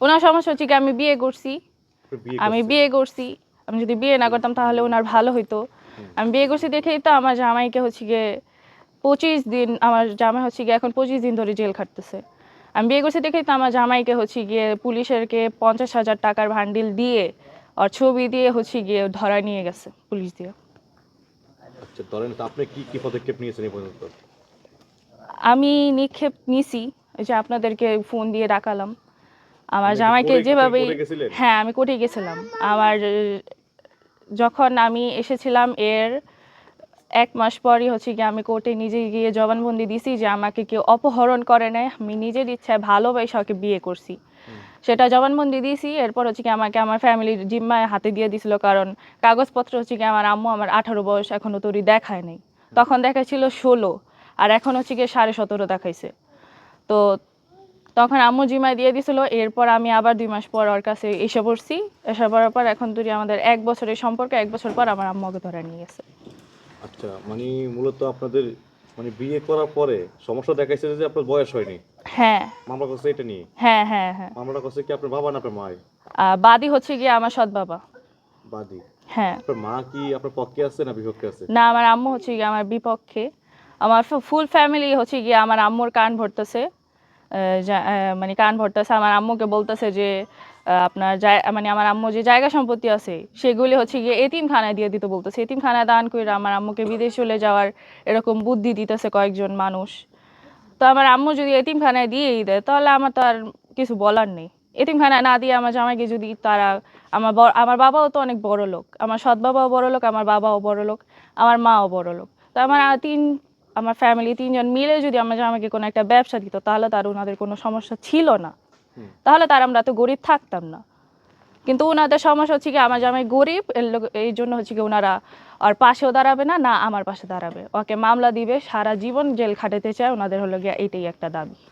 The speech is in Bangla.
ওনার সমস্যা হচ্ছে কি আমি বিয়ে করছি। আমি বিয়ে করছি। আমি যদি বিয়ে না করতাম তাহলে ওনার ভালো হইতো। আমি বিয়ে করছি দেখেই তো আমার জামাইকে হচ্ছে গিয়ে পঁচিশ দিন আমার জামাই হচ্ছে গিয়ে এখন পঁচিশ দিন ধরে জেল খাটতেছে। আমি বিয়ে করছি দেখেই তো আমার জামাইকে হচ্ছে গিয়ে পুলিশেরকে পঞ্চাশ হাজার টাকার ভান্ডিল দিয়ে আর ছবি দিয়ে হচ্ছে গিয়ে ধরা নিয়ে গেছে পুলিশ দিয়ে। আচ্ছা ধরেন আপনি কি কি পদক্ষেপ নিয়েছেন এই পর্যন্ত? আমি নিক্ষেপ নিছি ওই যে আপনাদেরকে ফোন দিয়ে ডাকালাম আমার জামাইকে কোর্টে- যেভাবে হ্যাঁ আমি কোর্টে গেছিলাম। আমার যখন আমি এসেছিলাম এর এক মাস পরই হচ্ছে কি আমি কোর্টে নিজে গিয়ে জবানবন্দি দিছি যে আমাকে কেউ অপহরণ করে নেয় আমি নিজের ইচ্ছায় ভালোবাসে ওকে বিয়ে করছি। সেটা জবানবন্দি দিয়েছি এরপর হচ্ছে কি আমাকে আমার ফ্যামিলির জিম্মায় হাতে দিয়ে দিছিল কারণ কাগজপত্র হচ্ছে কি আমার আম্মু আমার আঠারো বয়স এখনও তৈরি দেখায় নাই। তখন দেখাইছিল ষোলো আর এখন হচ্ছে কি সাড়ে সতেরো দেখাইছে। তো তখন আম্মু জিম্মায় দিয়ে দিছিল এরপর আমি আবার দুই মাস পর ওর কাছে এসে পড়ছি। এসে পড়ার পর এখন তুই আমাদের এক বছরের সম্পর্কে এক বছর পর আমার আম্মুকে ধরে নিয়ে গেছে। আচ্ছা মানে মূলত আপনাদের মানে বিয়ে করার পরে সমস্যা দেখাইছে যে আপনার বয়স হয়নি? হ্যাঁ। মামলা করছে এটা নিয়ে? হ্যাঁ হ্যাঁ হ্যাঁ। মামলাটা করছে কি আপনার বাবা না আপনার আহ, বাদী হচ্ছে গিয়ে আমার সৎ বাবা। বাদী? হ্যাঁ। আপনার মা কি আপনার পক্ষে আছে না বিপক্ষে আছে? না আমার আম্মু হচ্ছে গিয়ে আমার বিপক্ষে। আমার ফুল ফ্যামিলি হচ্ছে গিয়ে আমার আম্মুর কান ভরতেছে। মানে কান ভরতেছে, আমার আম্মুকে বলতেছে যে আপনার মানে আমার আম্মু যে জায়গা সম্পত্তি আছে, সেগুলি হচ্ছে গিয়ে এতিমখানায় দিয়ে দিতে বলতেছে। এতিমখানায় দান করে আমার আম্মুকে বিদেশ চলে যাওয়ার এরকম বুদ্ধি দিতেছে কয়েকজন মানুষ। তো আমার আম্মু যদি এতিমখানায় দিয়েই দেয়, তাহলে আমার তো আর কিছু বলার নেই। এতিমখানায় না দিয়ে আমার জামাইকে যদি তারা, আমার আমার বাবাও তো অনেক বড় লোক আমার সৎ বাবাও বড় লোক আমার বাবাও বড় লোক আমার মাও বড় লোক তো আমার তিন আমার ফ্যামিলি তিনজন মিলে যদি আমার আমাকে কোনো একটা ব্যবসা দিত তাহলে তার ওনাদের কোনো সমস্যা ছিল না। তাহলে তার আমরা তো গরিব থাকতাম না। কিন্তু ওনাদের সমস্যা হচ্ছে কি আমার জামাই গরিব এর লোক- এই জন্য হচ্ছে কি ওনারা আর পাশেও দাঁড়াবে না না আমার পাশে দাঁড়াবে। ওকে মামলা দিবে সারা জীবন জেল খাটাতে চায় ওনাদের হলো গিয়া এটাই একটা দাবি।